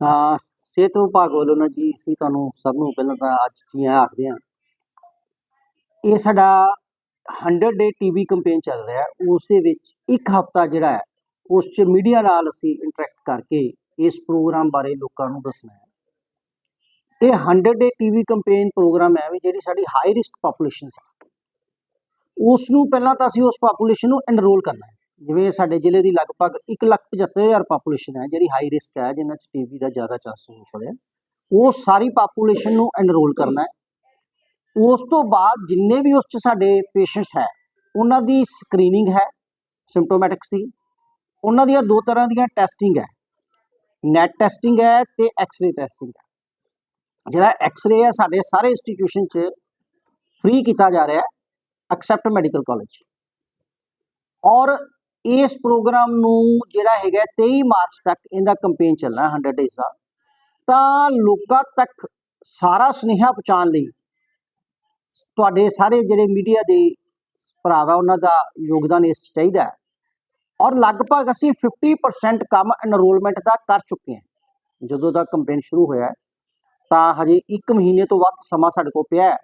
ਹਾਂ ਸਿਹਤ ਵਿਭਾਗ ਵੱਲੋਂ ਨਾ ਜੀ, ਅਸੀਂ ਤੁਹਾਨੂੰ ਸਭ ਨੂੰ ਪਹਿਲਾਂ ਤਾਂ ਅੱਜ ਜੀ ਆਇਆਂ ਆਖਦੇ ਹਾਂ। ਇਹ ਸਾਡਾ 100 ਡੇ ਟੀਵੀ ਕੈਂਪੇਨ ਚੱਲ ਰਿਹਾ ਉਸ ਦੇ ਵਿੱਚ ਇੱਕ ਹਫਤਾ ਜਿਹੜਾ ਹੈ, ਉਸ 'ਚ ਮੀਡੀਆ ਨਾਲ ਅਸੀਂ ਇੰਟਰੈਕਟ ਕਰਕੇ ਇਸ ਪ੍ਰੋਗਰਾਮ ਬਾਰੇ ਲੋਕਾਂ ਨੂੰ ਦੱਸਣਾ ਹੈ। ਇਹ 100 ਡੇ ਟੀਵੀ ਕੈਂਪੇਨ ਪ੍ਰੋਗਰਾਮ ਹੈ ਵੀ ਜਿਹੜੀ ਸਾਡੀ ਹਾਈ ਰਿਸਕ ਪਾਪੂਲੇਸ਼ਨ ਹੈ ਉਸ ਨੂੰ ਪਹਿਲਾਂ ਤਾਂ ਅਸੀਂ ਉਸ ਪਾਪੂਲੇਸ਼ਨ ਨੂੰ ਐਨਰੋਲ ਕਰਨਾ ਹੈ। ਜਿਵੇਂ ਸਾਡੇ ਜ਼ਿਲ੍ਹੇ ਦੀ ਲਗਭਗ 1,75,000 ਪਾਪੂਲੇਸ਼ਨ ਹੈ ਜਿਹੜੀ ਹਾਈ ਰਿਸਕ ਹੈ ਜਿਨ੍ਹਾਂ 'ਚ ਟੀਬੀ ਦਾ ਜ਼ਿਆਦਾ ਚਾਂਸ ਹੋ ਸਕਦਾ ਉਹ ਸਾਰੀ ਪਾਪੂਲੇਸ਼ਨ ਨੂੰ ਐਨਰੋਲ ਕਰਨਾ ਹੈ। ਉਸ ਤੋਂ ਬਾਅਦ ਜਿੰਨੇ ਵੀ ਉਸ 'ਚ ਸਾਡੇ ਪੇਸ਼ੈਂਟਸ ਹੈ ਉਹਨਾਂ ਦੀ ਸਕਰੀਨਿੰਗ ਹੈ ਸਿੰਪਟੋਮੈਟਿਕਸ ਦੀ ਉਹਨਾਂ ਦੀਆਂ ਦੋ ਤਰ੍ਹਾਂ ਦੀਆਂ ਟੈਸਟਿੰਗ ਹੈ। ਨੈਟ ਟੈਸਟਿੰਗ ਹੈ ਤੇ ਐਕਸ-ਰੇ ਟੈਸਟਿੰਗ ਹੈ। ਜਿਹੜਾ ਐਕਸ-ਰੇ ਹੈ ਸਾਡੇ ਸਾਰੇ ਇੰਸਟੀਟਿਊਸ਼ਨ 'ਚ ਫ੍ਰੀ ਕੀਤਾ ਜਾ ਰਿਹਾ ਹੈ ਐਕਸੈਪਟ ਮੈਡੀਕਲ ਕਾਲਜ ਔਰ ਇਸ ਪ੍ਰੋਗਰਾਮ ਨੂੰ ਜਿਹੜਾ ਹੈਗਾ 23 ਮਾਰਚ ਤੱਕ ਇਹਦਾ ਕੈਂਪੇਨ ਚੱਲਣਾ ਹੈ 100 ਡੇਜ਼ ਦਾ। ਤਾਂ ਲੋਕਾਂ ਤੱਕ ਸਾਰਾ ਸੁਨੇਹਾ ਪਹੁੰਚਾਉਣ ਲਈ ਤੁਹਾਡੇ ਸਾਰੇ ਜਿਹੜੇ ਮੀਡੀਆ ਦੇ ਭਰਾ ਵਾ, ਉਹਨਾਂ ਦਾ ਯੋਗਦਾਨ ਇਸ 'ਚ ਚਾਹੀਦਾ ਹੈ। ਔਰ ਲਗਭਗ ਅਸੀਂ 50% ਕੰਮ ਐਨਰੋਲਮੈਂਟ ਦਾ ਕਰ ਚੁੱਕੇ ਹਾਂ। ਜਦੋਂ ਦਾ ਕੈਂਪੇਨ ਸ਼ੁਰੂ ਹੋਇਆ ਤਾਂ ਹਜੇ 1 ਮਹੀਨੇ ਤੋਂ ਵੱਧ ਸਮਾਂ ਸਾਡੇ ਕੋਲ ਪਿਆ ਹੈ।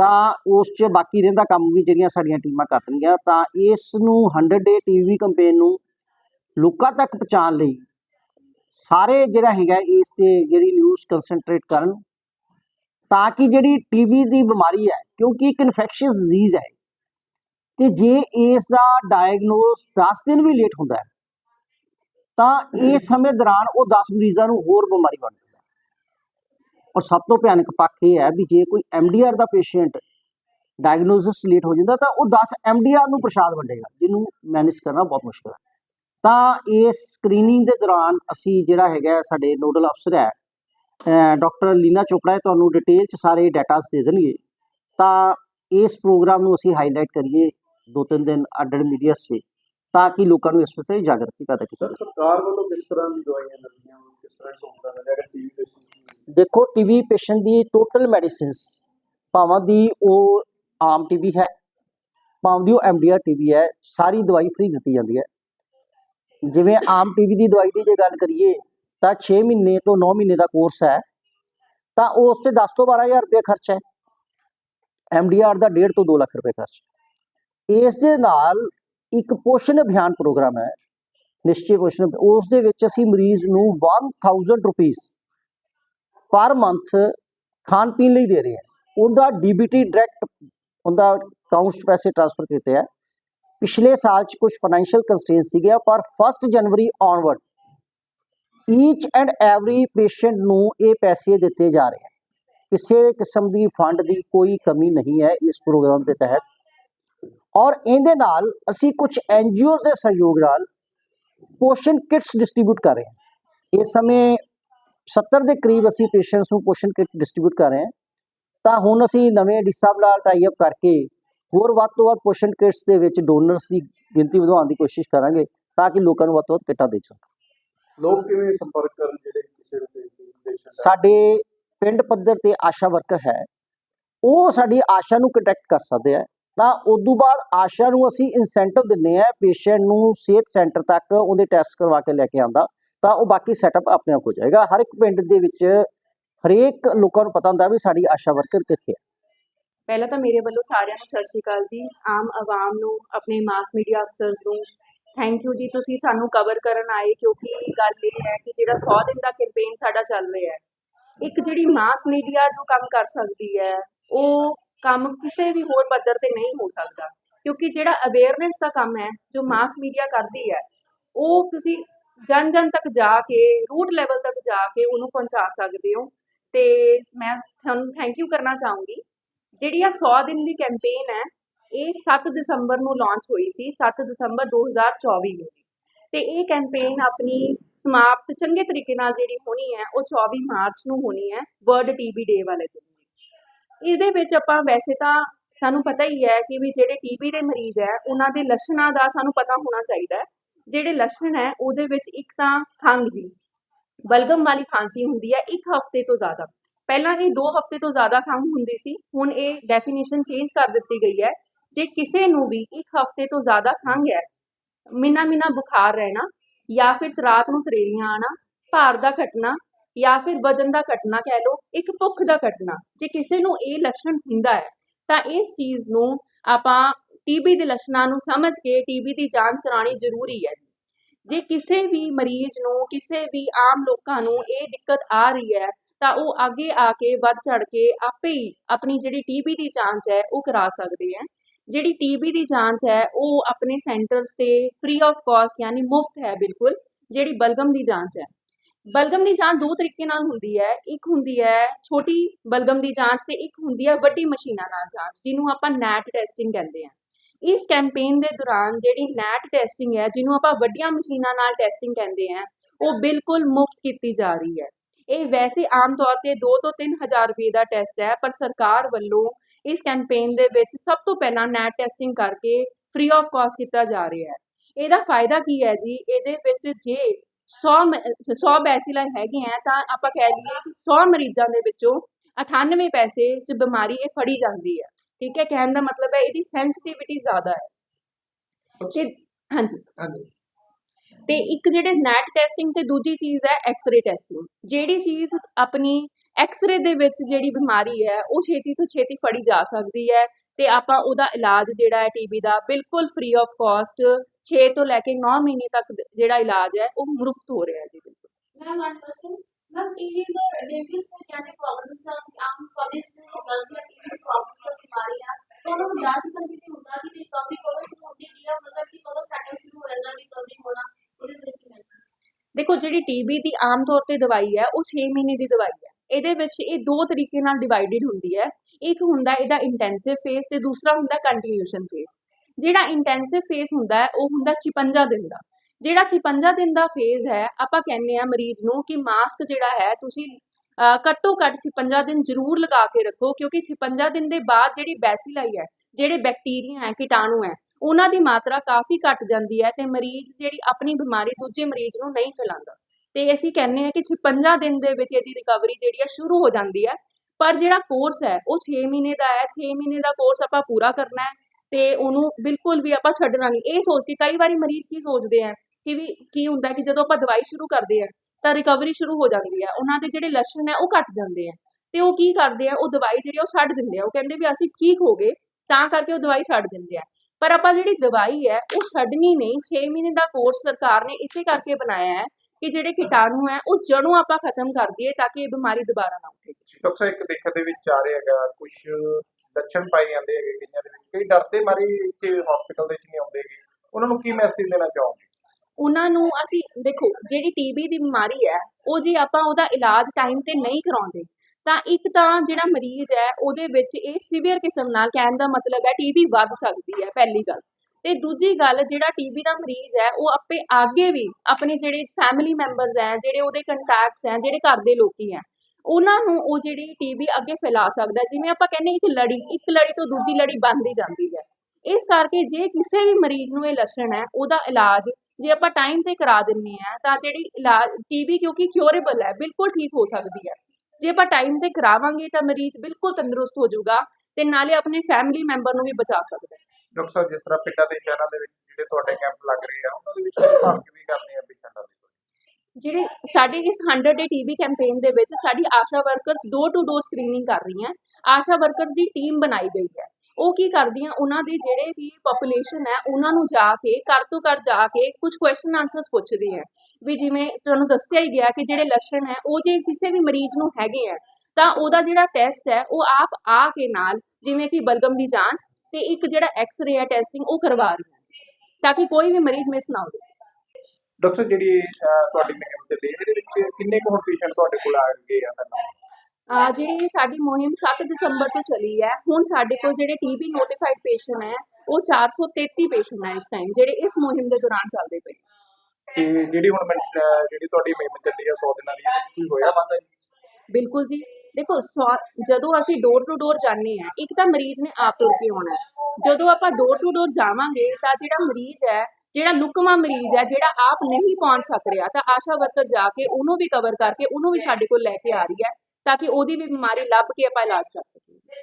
ਤਾਂ ਉਸ 'ਚ ਬਾਕੀ ਰਹਿੰਦਾ ਕੰਮ ਵੀ ਜਿਹੜੀਆਂ ਸਾਡੀਆਂ ਟੀਮਾਂ ਕਰਨਗੀਆਂ, ਤਾਂ ਇਸ ਨੂੰ 100 ਡੇ ਟੀਵੀ ਕੰਪੇਨ ਨੂੰ ਲੋਕਾਂ ਤੱਕ ਪਹੁੰਚਾਉਣ ਲਈ ਸਾਰੇ ਜਿਹੜਾ ਹੈਗਾ ਇਸ ਤੇ ਜਿਹੜੀ ਨਿਊਜ਼ ਕਨਸੈਂਟਰੇਟ ਕਰਨ ਤਾਂ ਕਿ ਜਿਹੜੀ ਟੀਵੀ ਦੀ ਬਿਮਾਰੀ ਹੈ, ਕਿਉਂਕਿ ਇੱਕ ਇਨਫੈਕਸ਼ੀਅਸ ਡਿਜ਼ੀਜ਼ ਹੈ ਤੇ ਜੇ ਇਸ ਦਾ ਡਾਇਗਨੋਸ 10 ਦਿਨ ਵੀ ਲੇਟ ਹੁੰਦਾ ਹੈ, ਤਾਂ ਇਸ ਸਮੇਂ ਦੌਰਾਨ ਉਹ 10 ਮਰੀਜ਼ਾਂ ਨੂੰ ਹੋਰ ਬਿਮਾਰੀ ਬਣਦੀ ਔਰ ਸਭ ਤੋਂ ਭਿਆਨਕ ਪੱਖ ਇਹ ਹੈ ਵੀ ਜੇ ਕੋਈ ਐਮਡੀਆਰ ਦਾ ਪੇਸ਼ੈਂਟ ਡਾਇਗਨੋਸਿਸ ਲੇਟ ਹੋ ਜਾਂਦਾ ਤਾਂ ਉਹ 10 ਐਮਡੀਆਰ ਨੂੰ ਪ੍ਰਸ਼ਾਦ ਵੰਡੇਗਾ ਜਿਹਨੂੰ ਮੈਨੇਜ ਕਰਨਾ ਬਹੁਤ ਮੁਸ਼ਕਲ ਹੈ। ਤਾਂ ਇਸ ਸਕਰੀਨਿੰਗ ਦੇ ਦੌਰਾਨ ਅਸੀਂ ਜਿਹੜਾ ਹੈਗਾ ਸਾਡੇ ਨੋਡਲ ਅਫਸਰ ਹੈ ਡਾਕਟਰ ਲੀਨਾ ਚੋਪੜਾ ਇਹ ਤੁਹਾਨੂੰ ਡਿਟੇਲ ਚ ਸਾਰੇ ਡਾਟਾਸ ਦੇ ਦੇਣਗੇ। ਤਾਂ ਇਸ ਪ੍ਰੋਗਰਾਮ ਨੂੰ ਅਸੀਂ ਹਾਈਲਾਈਟ ਕਰੀਏ ਦੋ ਤਿੰਨ ਦਿਨ ਅੱਡਡ ਮੀਡੀਆਸ 'ਚ ਤਾਂ ਕਿ ਲੋਕਾਂ ਨੂੰ ਇਸ ਵਿਸ਼ੇ ਜਾਗਰਤੀ ਪੈਦਾ ਕੀਤੀ ਜਾ ਸਰ ਸਰਕਾਰ ਵੱਲੋਂ ਕਿਸ ਤਰ੍ਹਾਂ ਦੀ ਦਵਾਈਆਂ ਮਿਲਦੀਆਂ ਕਿਸ ਤਰ੍ਹਾਂ ਸਹੂਲਤਾਂ ਮਿਲਦੀਆਂ? ਦੇਖੋ, ਟੀਵੀ ਪੇਸ਼ੈਂਟ ਪੇਸ਼ੈਂਟ ਦੀ ਟੋਟਲ ਮੈਡੀਸਿਨਸ ਭਾਵਾਂ ਦੀ ਉਹ ਆਮ ਟੀਬੀ ਹੈ, ਭਾਵਾਂ ਦੀ ਉਹ ਐਮਡੀਆਰ ਟੀਬੀ ਹੈ, ਸਾਰੀ ਦਵਾਈ ਫ੍ਰੀ ਦਿੱਤੀ ਜਾਂਦੀ ਹੈ। ਜਿਵੇਂ ਆਮ ਟੀਬੀ ਦੀ ਦਵਾਈ ਦੀ ਜੇ ਗੱਲ ਕਰੀਏ, ਤਾਂ 6 ਮਹੀਨੇ ਤੋਂ 9 ਮਹੀਨੇ ਦਾ ਕੋਰਸ ਹੈ, ਤਾਂ ਉਸ ਤੇ 10 ਤੋਂ 12000 ਰੁਪਏ ਖਰਚ ਹੈ। ਐਮਡੀਆਰ ਦਾ 1.5 ਤੋਂ 2 ਲੱਖ ਰੁਪਏ ਖਰਚ ਇਸ ਦੇ ਨਾਲ ਇੱਕ ਪੋਸ਼ਣ ਅਭਿਆਨ ਪ੍ਰੋਗਰਾਮ ਹੈ, ਨਿਸ਼ਚੇ ਪੋਸ਼ਣ ਉਸ ਦੇ ਵਿੱਚ ਅਸੀਂ ਮਰੀਜ਼ ਨੂੰ 1000 ਰੁਪੀਸ ਪਰ ਮੰਥ ਖਾਣ ਪੀਣ ਲਈ ਦੇ ਰਹੇ ਹਾਂ ਉਹਦਾ ਡੀਬੀਟੀ ਡਾਇਰੈਕਟ ਉਹਦਾ ਅਕਾਊਂਟ 'ਚ ਪੈਸੇ ਟ੍ਰਾਂਸਫਰ ਕੀਤੇ ਆ। ਪਿਛਲੇ ਸਾਲ 'ਚ ਕੁਝ ਫਾਈਨੈਂਸ਼ੀਅਲ ਕੰਸਟ੍ਰੇਂਟ ਸੀਗੇ, ਪਰ 1 ਜਨਵਰੀ onward each and every patient ਨੂੰ ਇਹ ਪੈਸੇ ਦਿੱਤੇ ਜਾ ਰਹੇ ਹਨ ਕਿਸੇ ਕਿਸਮ ਦੀ ਫੰਡ ਦੀ ਕੋਈ ਕਮੀ ਨਹੀਂ ਹੈ ਇਸ ਪ੍ਰੋਗਰਾਮ ਦੇ ਤਹਿਤ। ਔਰ ਇਹਦੇ ਨਾਲ ਅਸੀਂ ਕੁਝ ਐਨਜੀਓਜ਼ ਦੇ ਸਹਿਯੋਗ ਨਾਲ ਪੋਸ਼ਨ ਕਿਟਸ ਡਿਸਟ੍ਰੀਬਿਊਟ ਕਰ ਰਹੇ ਹਾਂ। ਇਸ ਸਮੇਂ 70 ਦੇ ਕਰੀਬ ਅਸੀਂ ਪੇਸ਼ੈਂਟਸ ਨੂੰ ਪੋਸ਼ਨ ਕਿਟ ਡਿਸਟ੍ਰੀਬਿਊਟ ਕਰ ਰਹੇ ਹਾਂ। ਤਾਂ ਹੁਣ ਅਸੀਂ ਨਵੇਂ ਡੀ ਸਾਹਿਬ ਨਾਲ ਟਾਈ ਅਪ ਕਰਕੇ ਹੋਰ ਵੱਧ ਤੋਂ ਵੱਧ ਪੋਸ਼ਨ ਕਿਟਸ ਦੇ ਵਿੱਚ ਡੋਨਰਸ ਦੀ ਗਿਣਤੀ ਵਧਾਉਣ ਦੀ ਕੋਸ਼ਿਸ਼ ਕਰਾਂਗੇ ਤਾਂ ਕਿ ਲੋਕਾਂ ਨੂੰ ਵੱਧ ਤੋਂ ਵੱਧ ਕਿੱਟਾਂ ਦੇ ਸਕਣ। ਲੋਕ ਕਿਵੇਂ ਸੰਪਰਕ ਕਰਨ ਜਿਹੜੇ ਕਿਸੇ ਦੇ ਸਾਡੇ ਪਿੰਡ ਪੱਧਰ ਤੇ ਆਸ਼ਾ ਵਰਕਰ ਹੈ। ਉਹ ਸਾਡੀ ਆਸ਼ਾ ਨੂੰ ਕੰਟੈਕਟ ਕਰ ਸਕਦੇ ਆ। ਤਾਂ ਉਦੋਂ ਬਾਅਦ ਆਸ਼ਾ ਨੂੰ ਅਸੀਂ ਇਨਸੈਂਟਿਵ ਦਿੰਨੇ ਆ ਪੇਸ਼ੈਂਟ ਨੂੰ ਸਿਹਤ ਸੈਂਟਰ ਤੱਕ ਉਹਦੇ ਟੈਸਟ ਕਰਵਾ ਕੇ ਲੈ ਕੇ ਆਂਦਾ ਤਾਂ ਉਹ ਬਾਕੀ ਸੈਟਅਪ ਆਪਣੇ ਆਪ ਹੋ ਜਾਏਗਾ। ਹਰ ਇੱਕ ਪਿੰਡ ਦੇ ਵਿੱਚ ਹਰੇਕ ਲੋਕਾਂ ਨੂੰ ਪਤਾ ਹੁੰਦਾ ਵੀ ਸਾਡੀ ਆਸ਼ਾ ਵਰਕਰ ਕਿੱਥੇ ਹੈ ਪਹਿਲਾਂ ਤਾਂ ਮੇਰੇ ਵੱਲੋਂ ਸਾਰਿਆਂ ਨੂੰ ਸਤਿ ਸ਼੍ਰੀ ਅਕਾਲ ਜੀ। ਆਮ ਆਵਾਮ ਨੂੰ, ਆਪਣੇ ਮਾਸ ਮੀਡੀਆ ਅਫਸਰਸ ਨੂੰ ਥੈਂਕ ਯੂ ਜੀ। ਤੁਸੀਂ ਸਾਨੂੰ ਕਵਰ ਕਰਨ ਆਏ ਕਿਉਂਕਿ ਗੱਲ ਇਹ ਹੈ ਕਿ ਜਿਹੜਾ 100 ਦਿਨ ਦਾ ਕੈਂਪੇਨ ਸਾਡਾ ਚੱਲ ਰਿਹਾ ਹੈ। ਇੱਕ ਜਿਹੜੀ ਮਾਸ ਮੀਡੀਆ ਜੋ ਕੰਮ ਕਰ ਸਕਦੀ ਹੈ, ਉਹ ਕੰਮ ਕਿਸੇ ਵੀ ਹੋਰ ਪੱਧਰ ਤੇ ਨਹੀਂ ਹੋ ਸਕਦਾ। ਕਿਉਂਕਿ ਜਿਹੜਾ ਅਵੇਅਰਨੈਸ ਦਾ ਕੰਮ ਹੈ, ਜੋ ਮਾਸ ਮੀਡੀਆ ਕਰਦੀ ਹੈ, ਉਹ ਤੁਸੀਂ ਜਨ ਜਨ ਤੱਕ ਜਾ ਕੇ ਰੂਟ ਲੈਵਲ ਤੱਕ ਜਾ ਕੇ ਉਹਨੂੰ ਪਹੁੰਚਾ ਸਕਦੇ ਹੋ। ਤੇ ਮੈਂ ਤੁਹਾਨੂੰ ਥੈਂਕ ਯੂ ਕਰਨਾ ਚਾਹੂੰਗੀ। ਜਿਹੜੀ ਆ 100 ਦਿਨ ਦੀ ਕੈਂਪੇਨ ਹੈ, ਇਹ 7 ਦਸੰਬਰ ਨੂੰ ਲਾਂਚ ਹੋਈ ਸੀ 7 ਦਸੰਬਰ 2024 ਨੂੰ ਜੀ। ਤੇ ਇਹ ਕੈਂਪੇਨ ਆਪਣੀ ਸਮਾਪਤ ਚੰਗੇ ਤਰੀਕੇ ਨਾਲ ਜਿਹੜੀ ਹੋਣੀ ਹੈ, ਉਹ 24 ਮਾਰਚ ਨੂੰ ਹੋਣੀ ਹੈ ਵਰਲਡ ਟੀਬੀ ਡੇ ਵਾਲੇ ਦਿਨ ਇਹਦੇ ਵਿੱਚ ਆਪਾਂ ਵੈਸੇ ਤਾਂ ਸਾਨੂੰ ਪਤਾ ਹੀ ਹੈ ਕਿ ਵੀ ਜਿਹੜੇ ਟੀਬੀ ਦੇ ਮਰੀਜ਼ ਹੈ, ਉਹਨਾਂ ਦੇ ਲੱਛਣਾਂ ਦਾ ਸਾਨੂੰ ਪਤਾ ਹੋਣਾ ਚਾਹੀਦਾ ਹੈ। ਜਿਹੜੇ ਲੱਛਣ ਹੈ, ਉਹਦੇ ਵਿੱਚ ਇੱਕ ਤਾਂ ਖੰਘ ਬਲਗਮ ਵਾਲੀ ਖਾਂਸੀ ਹੁੰਦੀ ਹੈ ਇੱਕ ਹਫ਼ਤੇ ਤੋਂ ਜ਼ਿਆਦਾ। ਪਹਿਲਾਂ ਇਹ 2 ਹਫ਼ਤੇ ਤੋਂ ਜ਼ਿਆਦਾ ਖੰਘ ਹੁੰਦੀ ਸੀ, ਹੁਣ ਇਹ ਡੈਫੀਨੇਸ਼ਨ ਚੇਂਜ ਕਰ ਦਿੱਤੀ ਗਈ ਹੈ। ਜੇ ਕਿਸੇ ਨੂੰ ਵੀ ਇੱਕ ਹਫ਼ਤੇ ਤੋਂ ਜ਼ਿਆਦਾ ਖੰਘ ਹੈ, ਮਿੰਨਾ ਮਿੰਨਾ ਬੁਖਾਰ ਰਹਿਣਾ ਜਾਂ ਫਿਰ ਰਾਤ ਨੂੰ ਤਰੇਲੀਆਂ ਆਣਾ ਭਾਰ ਦਾ ਘਟਣਾ ਜਾਂ ਫਿਰ ਵਜਨ ਦਾ ਘਟਣਾ ਕਹਿ ਲਓ, ਇੱਕ ਭੁੱਖ ਦਾ ਘਟਣਾ, ਜੇ ਕਿਸੇ ਨੂੰ ਇਹ ਲੱਛਣ ਹੁੰਦਾ ਹੈ, ਤਾਂ ਇਸ ਚੀਜ਼ ਨੂੰ ਆਪਾਂ ਟੀਬੀ ਦੇ ਲੱਛਣਾਂ ਨੂੰ ਸਮਝ ਕੇ ਟੀਬੀ ਦੀ ਜਾਂਚ ਕਰਾਉਣੀ ਜ਼ਰੂਰੀ ਹੈ ਜੀ। ਜੇ ਕਿਸੇ ਵੀ ਮਰੀਜ਼ ਨੂੰ, ਕਿਸੇ ਵੀ ਆਮ ਲੋਕਾਂ ਨੂੰ ਇਹ ਦਿੱਕਤ ਆ ਰਹੀ ਹੈ, ਤਾਂ ਉਹ ਅੱਗੇ ਆ ਕੇ ਵੱਧ ਚੜ ਕੇ ਆਪੇ ਹੀ ਆਪਣੀ ਜਿਹੜੀ ਟੀਬੀ ਦੀ ਜਾਂਚ ਹੈ, ਉਹ ਕਰਾ ਸਕਦੇ ਹੈ। ਜਿਹੜੀ ਟੀਬੀ ਦੀ ਜਾਂਚ ਹੈ, ਉਹ ਆਪਣੇ ਸੈਂਟਰਸ ਤੇ ਫ੍ਰੀ ਆਫ ਕਾਸਟ ਯਾਨੀ ਮੁਫਤ ਹੈ ਬਿਲਕੁਲ, ਜਿਹੜੀ ਬਲਗਮ ਦੀ ਜਾਂਚ ਹੈ। ਬਲਗਮ ਦੀ ਜਾਂਚ ਦੋ ਤਰੀਕੇ ਨਾਲ ਹੁੰਦੀ ਹੈ। ਇੱਕ ਹੁੰਦੀ ਹੈ ਛੋਟੀ ਬਲਗਮ ਦੀ ਜਾਂਚ ਤੇ ਇੱਕ ਹੁੰਦੀ ਹੈ ਵੱਡੀ ਮਸ਼ੀਨਾਂ ਨਾਲ ਜਾਂਚ, ਜਿਹਨੂੰ ਆਪਾਂ ਨੈਟ ਟੈਸਟਿੰਗ ਕਹਿੰਦੇ ਹਾਂ। ਇਸ ਕੈਂਪੇਨ ਦੇ ਦੌਰਾਨ ਜਿਹੜੀ ਨੈਟ ਟੈਸਟਿੰਗ ਹੈ, ਜਿਹਨੂੰ ਆਪਾਂ ਵੱਡੀਆਂ ਮਸ਼ੀਨਾਂ ਨਾਲ ਟੈਸਟਿੰਗ ਕਹਿੰਦੇ ਹਾਂ, ਉਹ ਬਿਲਕੁਲ ਮੁਫਤ ਕੀਤੀ ਜਾ ਰਹੀ ਹੈ। ਇਹ ਵੈਸੇ ਆਮ ਤੌਰ ਤੇ 2 ਤੋਂ 3000 ਰੁਪਏ ਦਾ ਟੈਸਟ ਹੈ, ਪਰ ਸਰਕਾਰ ਵੱਲੋਂ ਇਸ ਕੈਂਪੇਨ ਦੇ ਵਿੱਚ ਸਭ ਤੋਂ ਪਹਿਲਾਂ ਨੈਟ ਟੈਸਟਿੰਗ ਕਰਕੇ ਫ੍ਰੀ ਆਫ ਕਾਸਟ ਕੀਤਾ ਜਾ ਰਿਹਾ ਹੈ। ਇਹਦਾ ਫਾਇਦਾ ਕੀ ਹੈ ਜੀ? ਇਹਦੇ ਵਿੱਚ ਜੇ 100 ਮ- 100 ਬੈਸੀਲਾ ਹੈਗੇ ਆ, ਤਾਂ ਆਪਾਂ ਕਹਿ ਲਈਏ ਕਿ 100 ਮਰੀਜ਼ਾਂ ਦੇ ਵਿੱਚੋਂ 98 ਪੈਸੇ ਚ ਬਿਮਾਰੀ ਇਹ ਫੜੀ ਜਾਂਦੀ ਹੈ। ਠੀਕ ਹੈ ਕਹਿਣ ਦਾ ਮਤਲਬ ਹੈ ਇਹਦੀ ਸੈਂਸਿਟੀਵਿਟੀ ਜ਼ਿਆਦਾ ਹੈ। ਤੇ ਹਾਂਜੀ। ਤੇ ਇੱਕ ਜਿਹੜੇ ਨੈਟ ਟੈਸਟਿੰਗ ਤੇ ਦੂਜੀ ਚੀਜ਼ ਹੈ ਐਕਸ-ਰੇ ਟੈਸਟਿੰਗ ਜਿਹੜੀ ਚੀਜ਼ ਆਪਣੀ ਐਕਸ-ਰੇ ਦੇ ਵਿੱਚ ਜਿਹੜੀ ਬਿਮਾਰੀ ਹੈ ਉਹ ਛੇਤੀ ਤੋਂ ਛੇਤੀ ਫੜੀ ਜਾ ਸਕਦੀ ਹੈ ਤੇ ਆਪਾਂ ਉਹਦਾ ਇਲਾਜ ਜਿਹੜਾ ਹੈ ਟੀਬੀ ਦਾ ਬਿਲਕੁਲ ਫ੍ਰੀ ਆਫ ਕਾਸਟ 6 ਤੋਂ ਲੈ ਕੇ 9 ਮਹੀਨੇ ਤੱਕ ਜਿਹੜਾ ਇਲਾਜ ਹੈ ਉਹ ਮੁਫਤ ਹੋ ਰਿਹਾ ਜੀ ਬਿਲਕੁਲ। ਮੈਂ ਵਨ ਪਰਸਨ ਮੈਂ ਟੀਬੀ ਦਾ ਡੇਵਿਲ ਸੇ ਕਿਆ ਨੇ ਪ੍ਰੋਬਲਮਸ ਆਮ ਪ੍ਰੋਬਲਮਸ ਦੇਖੋ, ਜਿਹੜੀ ਟੀਬੀ ਦੀ ਆਮ ਤੌਰ ਤੇ ਦਵਾਈ ਹੈ, ਉਹ 6 ਮਹੀਨੇ ਦੀ ਦਵਾਈ ਹੈ। ਇਹਦੇ ਵਿੱਚ ਇਹ ਦੋ ਤਰੀਕੇ ਨਾਲ ਡਿਵਾਈਡਡ ਹੁੰਦੀ ਹੈ। ਇੱਕ ਹੁੰਦਾ ਇਹਦਾ ਇੰਟੈਂਸਿਵ ਫੇਸ ਤੇ ਦੂਸਰਾ ਹੁੰਦਾ ਕੰਟੀਨਿਊਸ਼ਨ ਫੇਸ ਜਿਹੜਾ ਇੰਟੈਂਸਿਵ ਫੇਸ ਹੁੰਦਾ ਉਹ ਹੁੰਦਾ 56 ਦਿਨ ਦਾ। ਜਿਹੜਾ 56 ਦਿਨ ਦਾ ਫੇਸ ਹੈ, ਆਪਾਂ ਕਹਿੰਦੇ ਆ ਮਰੀਜ਼ ਨੂੰ ਕਿ ਮਾਸਕ ਜਿਹੜਾ ਹੈ, ਤੁਸੀਂ ਘੱਟੋ ਘੱਟ 56 ਦਿਨ ਜ਼ਰੂਰ ਲਗਾ ਕੇ ਰੱਖੋ, ਕਿਉਂਕਿ 56 ਦਿਨ ਦੇ ਬਾਅਦ ਜਿਹੜੀ ਬੈਸੀਲਾਈ ਹੈ, ਜਿਹੜੇ ਬੈਕਟੀਰੀਆ ਹੈ, ਕੀਟਾਣੂ ਹੈ, ਉਹਨਾਂ ਦੀ ਮਾਤਰਾ ਕਾਫੀ ਘਟ ਜਾਂਦੀ ਹੈ ਤੇ ਮਰੀਜ਼ ਜਿਹੜੀ ਆਪਣੀ ਬਿਮਾਰੀ ਦੂਜੇ ਮਰੀਜ਼ ਨੂੰ ਨਹੀਂ ਫੈਲਾਉਂਦਾ। ਤੇ ਅਸੀਂ ਕਹਿੰਦੇ ਆ ਕਿ 56 ਦਿਨ ਦੇ ਵਿੱਚ ਇਹਦੀ ਰਿਕਵਰੀ ਜਿਹੜੀ ਹੈ, ਸ਼ੁਰੂ ਹੋ ਜਾਂਦੀ ਹੈ। ਪਰ ਜਿਹੜਾ ਕੋਰਸ ਹੈ, ਉਹ 6 ਮਹੀਨੇ ਦਾ ਹੈ 6 ਮਹੀਨੇ ਦਾ ਕੋਰਸ ਆਪਾਂ ਪੂਰਾ ਕਰਨਾ ਹੈ ਤੇ ਉਹਨੂੰ ਬਿਲਕੁਲ ਵੀ ਆਪਾਂ ਛੱਡਣਾ ਨਹੀਂ। ਇਹ ਸੋਚ ਕੇ ਕਈ ਵਾਰੀ ਮਰੀਜ਼ ਕੀ ਸੋਚਦੇ ਆ ਕਿ ਵੀ ਕੀ ਹੁੰਦਾ ਕਿ ਜਦੋਂ ਆਪਾਂ ਦਵਾਈ ਸ਼ੁਰੂ ਕਰਦੇ ਆ ਤਾਂ ਰਿਕਵਰੀ ਸ਼ੁਰੂ ਹੋ ਜਾਂਦੀ ਹੈ ਉਹਨਾਂ ਦੇ ਜਿਹੜੇ ਲੱਛਣ ਹੈ ਉਹ ਘਟ ਜਾਂਦੇ ਆ। ਤੇ ਉਹ ਕੀ ਕਰਦੇ ਆ, ਉਹ ਦਵਾਈ ਜਿਹੜੀ ਉਹ ਛੱਡ ਦਿੰਦੇ ਆ। ਉਹ ਕਹਿੰਦੇ ਵੀ ਅਸੀਂ ਠੀਕ ਹੋ ਗਏ, ਤਾਂ ਕਰਕੇ ਉਹ ਦਵਾਈ ਛੱਡ ਦਿੰਦੇ ਆ। ਪਰ ਆਪਾਂ ਜਿਹੜੀ ਦਵਾਈ ਹੈ, ਉਹ ਛੱਡਣੀ ਨਹੀਂ। 6 ਮਹੀਨੇ ਦਾ ਕੋਰਸ ਸਰਕਾਰ ਨੇ ਇਸੇ ਕਰਕੇ ਬਣਾਇਆ ਹੈ ਕਿ ਜਿਹੜੇ ਕੀਟਾਣੂ ਹੈ, ਉਹ ਜੜੋਂ ਆਪਾਂ ਖਤਮ ਕਰ ਦਈਏ ਤਾਂ ਕਿ ਇਹ ਬਿਮਾਰੀ ਦੁਬਾਰਾ ਨਾ ਉੱਠੇ। ਡਾਕਟਰ ਸਾਹਿਬ, ਇੱਕ ਦੇਖਣ ਦੇ ਵਿੱਚ ਆ ਰਿਹਾ ਹੈਗਾ ਕੁਝ ਲੱਛਣ ਪਾਏ ਜਾਂਦੇ ਹੈਗੇ ਕਈਆਂ ਦੇ ਵਿੱਚ। ਕਈ ਡਰਦੇ ਮਾਰੇ ਇੱਥੇ ਹਸਪੀਟਲ ਦੇ ਵਿੱਚ ਨਹੀਂ ਆਉਂਦੇ ਹੈਗੇ। ਉਹਨਾਂ ਨੂੰ ਕੀ ਮੈਸੇਜ ਦੇਣਾ ਚਾਹੋਗੇ? ਉਹਨਾਂ ਨੂੰ ਅਸੀਂ, ਦੇਖੋ, ਜਿਹੜੀ ਟੀਬੀ ਦੀ ਬਿਮਾਰੀ ਹੈ, ਉਹ ਜੇ ਆਪਾਂ ਉਹਦਾ ਇਲਾਜ ਟਾਈਮ ਤੇ ਨਹੀਂ ਕਰਾਉਂਦੇ, ਤਾਂ ਇੱਕ ਤਾਂ ਜਿਹੜਾ ਮਰੀਜ਼ ਹੈ, ਉਹਦੇ ਵਿੱਚ ਇਹ ਸੀਵੀਅਰ ਕਿਸਮ ਨਾਲ ਕਹਿਣ ਦਾ ਮਤਲਬ ਹੈ ਟੀਬੀ ਵੱਧ ਸਕਦੀ ਹੈ, ਪਹਿਲੀ ਗੱਲ। ਤੇ ਦੂਜੀ ਗੱਲ, ਜਿਹੜਾ ਟੀਬੀ ਦਾ ਮਰੀਜ਼ ਹੈ, ਉਹ ਆਪੇ ਅੱਗੇ ਵੀ ਆਪਣੇ ਜਿਹੜੇ ਫੈਮਿਲੀ ਮੈਂਬਰਸ ਹੈ, ਜਿਹੜੇ ਉਹਦੇ ਕੰਟੈਕਟਸ ਹੈ, ਜਿਹੜੇ ਘਰ ਦੇ ਲੋਕੀ ਹੈ, ਉਹਨਾਂ ਨੂੰ ਉਹ ਜਿਹੜੀ ਟੀਬੀ ਅੱਗੇ ਫੈਲਾ ਸਕਦਾ ਜਿਵੇਂ ਆਪਾਂ ਕਹਿੰਦੇ ਇੱਕ ਲੜੀ ਇੱਕ ਲੜੀ ਤੋਂ ਦੂਜੀ ਲੜੀ ਬਣਦੀ ਜਾਂਦੀ ਹੈ। ਇਸ ਕਰਕੇ ਜੇ ਕਿਸੇ ਵੀ ਮਰੀਜ਼ ਨੂੰ ਇਹ ਲੱਛਣ ਹੈ, ਉਹਦਾ ਇਲਾਜ ਜੇ ਆਪਾਂ ਟਾਈਮ ਤੇ ਕਰਾ ਦਿੰਨੇ ਆ ਤਾਂ ਜਿਹੜੀ ਇਲਾਜ ਟੀਬੀ ਕਿਉਂਕਿ ਕਿਉਰੇਬਲ ਹੈ ਬਿਲਕੁਲ ਠੀਕ ਹੋ ਸਕਦੀ ਹੈ। ਜੇ ਆਪਾਂ ਟਾਈਮ ਤੇ ਕਰਾਵਾਂਗੇ ਤਾਂ ਮਰੀਜ਼ ਬਿਲਕੁਲ ਤੰਦਰੁਸਤ ਹੋ ਜਾਊਗਾ ਤੇ ਨਾਲੇ ਆਪਣੇ ਫੈਮਿਲੀ ਮੈਂਬਰ ਨੂੰ ਵੀ ਬਚਾ ਸਕਦਾ ਹੈ। ਡਾਕਟਰ ਸਾਹਿਬ ਜਿਸ ਤਰ੍ਹਾਂ ਪਿੰਡਾਂ ਦੇ ਸ਼ਹਿਰਾਂ ਦੇ ਵਿੱਚ ਜਿਹੜੇ ਤੁਹਾਡੇ ਕੈਂਪ ਲੱਗ ਰਹੇ ਆ ਉਹਨਾਂ ਦੇ ਵਿੱਚ ਭਾਗ ਵੀ ਕਰਦੇ ਆ ਪੇਸ਼ੈਂਟਾਂ ਦੇ ਜਿਹੜੇ ਸਾਡੇ ਇਸ 100 ਡੇ ਟੀਬੀ ਕੈਂਪੇਨ ਦੇ ਵਿੱਚ ਸਾਡੀ ASHA workers door to door screening ਕਰ ਰਹੀਆਂ। ਆਸ਼ਾ ਵਰਕਰਸ ਦੀ ਟੀਮ ਬਣਾਈ ਗਈ ਹੈ। ਉਹ ਕੀ ਕਰਦੀਆਂ? ਉਹਨਾਂ ਦੇ ਜਿਹੜੇ ਵੀ ਪੋਪੂਲੇਸ਼ਨ ਹੈ ਉਹਨਾਂ ਨੂੰ ਜਾ ਕੇ ਘਰ ਤੋਂ ਘਰ ਜਾ ਕੇ ਕੁਝ ਕੁਐਸਚਨ ਆਨਸਰਸ ਪੁੱਛਦੇ ਆ ਵੀ ਜਿਵੇਂ ਤੁਹਾਨੂੰ ਦੱਸਿਆ ਹੀ ਗਿਆ ਕਿ ਜਿਹੜੇ ਲੱਛਣ ਹੈ ਉਹ ਜੇ ਕਿਸੇ ਵੀ ਮਰੀਜ਼ ਨੂੰ ਹੈਗੇ ਆ ਤਾਂ ਉਹਦਾ ਜਿਹੜਾ ਟੈਸਟ ਹੈ ਉਹ ਆਪ ਆ ਕੇ ਨਾਲ ਜਿਵੇਂ ਕਿ ਬਲਗਮ ਦੀ ਜਾਂਚ ਤੇ ਇੱਕ ਜਿਹੜਾ ਐਕਸ-ਰੇ ਹੈ ਟੈਸਟਿੰਗ ਉਹ ਕਰਵਾ ਰਹੀਆਂ ਤਾਂ ਕਿ ਕੋਈ ਵੀ ਮਰੀਜ਼ ਮਿਸ ਨਾ ਹੋਵੇ। ਡਾਕਟਰ ਜਿਹੜੀ ਅਹ, ਤੁਹਾਡੀ ਮੁਹਿੰਮ ਚੱਲੀ ਇਹਦੇ ਵਿੱਚ ਕਿੰਨੇ ਕੁ ਹੁਣ ਪੇਸ਼ੈਂਟ ਤੁਹਾਡੇ ਕੋਲ ਆ ਗਏ ਆ ਪਹਿਲਾਂ? ਜਿਹੜੀ ਸਾਡੀ ਮੁਹਿੰਮ 7 ਦਸੰਬਰ ਤੋਂ ਚੱਲੀ ਹੈ ਹੁਣ ਸਾਡੇ ਕੋਲ ਜਿਹੜੇ ਟੀਬੀ ਨੋਟੀਫਾਈਡ ਪੇਸ਼ੈਂਟ ਹੈ ਉਹ 433 ਪੇਸ਼ੈਂਟ ਹੈ ਇਸ ਟਾਈਮ ਜਿਹੜੇ ਇਸ ਮੁਹਿੰਮ ਦੇ ਦੌਰਾਨ ਚੱਲਦੇ ਪਏ। ਤੇ ਜਿਹੜੀ ਹੁਣ ਮੈਂ, ਅਹ, ਜਿਹੜੀ ਤੁਹਾਡੀ ਮੁਹਿੰਮ ਚੱਲੀ ਆ 100 ਦਿਨਾਂ ਦੀ ਇਹਦੇ ਕੀ ਹੋਇਆ? ਜੀ। ਬਿਲਕੁਲ ਜੀ। ਦੇਖੋ ਸੌ- ਜਦੋਂ ਅਸੀਂ ਡੋਰ ਟੂ ਡੋਰ ਜਾਂਦੇ ਆ ਇੱਕ ਤਾਂ ਮਰੀਜ਼ ਨੇ ਆਪ ਤੁਰ ਕੇ ਆਉਣਾ ਹੈ। ਜਦੋਂ ਆਪਾਂ ਡੋਰ ਟੂ ਡੋਰ ਜਾਵਾਂਗੇ ਤਾਂ ਜਿਹੜਾ ਮਰੀਜ਼ ਹੈ ਜਿਹੜਾ ਲੁਕਮਾ ਮਰੀਜ਼ ਹੈ ਜਿਹੜਾ ਆਪ ਨਹੀਂ ਪਹੁੰਚ ਸਕ ਰਿਹਾ ਤਾਂ ਆਸ਼ਾ ਵਰਕਰ ਜਾ ਕੇ ਉਹਨੂੰ ਵੀ ਕਵਰ ਕਰਕੇ ਉਹਨੂੰ ਵੀ ਸਾਡੇ ਕੋਲ ਲੈ ਕੇ ਆ ਰਹੀ ਹੈ। ਤਾਂ ਕਿ ਉਹਦੀ ਵੀ ਬਿਮਾਰੀ ਲੱਭ ਕੇ ਆਪਾਂ ਇਲਾਜ ਕਰ ਸਕੀਏ।